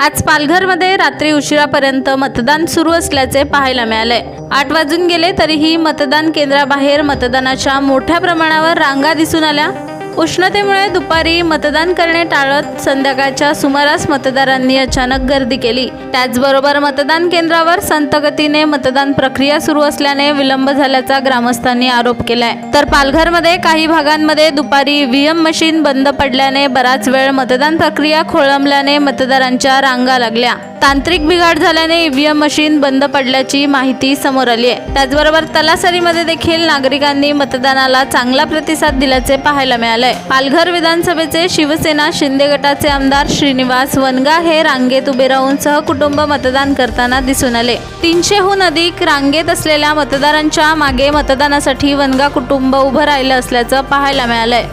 आज पालघरमध्ये रात्री उशिरापर्यंत मतदान सुरू असल्याचे पाहायला मिळाले आठ वाजून गेले तरीही मतदान केंद्राबाहेर मतदानाच्या मोठ्या प्रमाणावर रांगा दिसून आल्या. उष्णतेमुळे दुपारी मतदान करणे टाळत संध्याकाळच्या सुमारास मतदारांनी अचानक गर्दी केली. त्याचबरोबर मतदान केंद्रावर संतगतीने मतदान प्रक्रिया सुरू असल्याने विलंब झाल्याचा ग्रामस्थांनी आरोप केलाय. तर पालघरमध्ये काही भागांमध्ये दुपारी व्हीएम मशीन बंद पडल्याने बराच वेळ मतदान प्रक्रिया खोळंबल्याने मतदारांच्या रांगा लागल्या. तांत्रिक बिघाड झाल्याने ईव्हीएम मशीन बंद पडल्याची माहिती समोर आली आहे त्याचबरोबर तलासरीमध्ये देखील नागरिकांनी मतदानाला चांगला प्रतिसाद दिल्याचे पाहायला मिळाले आहे पालघर विधानसभेचे शिवसेना शिंदे गटाचे आमदार श्रीनिवास वनगा हे रांगेत उभे राहून सहकुटुंब मतदान करताना दिसून आले. तीनशेहून अधिक रांगेत असलेल्या मतदारांच्या मागे मतदानासाठी वनगा कुटुंब उभं राहिलं असल्याचं पाहायला मिळालंय.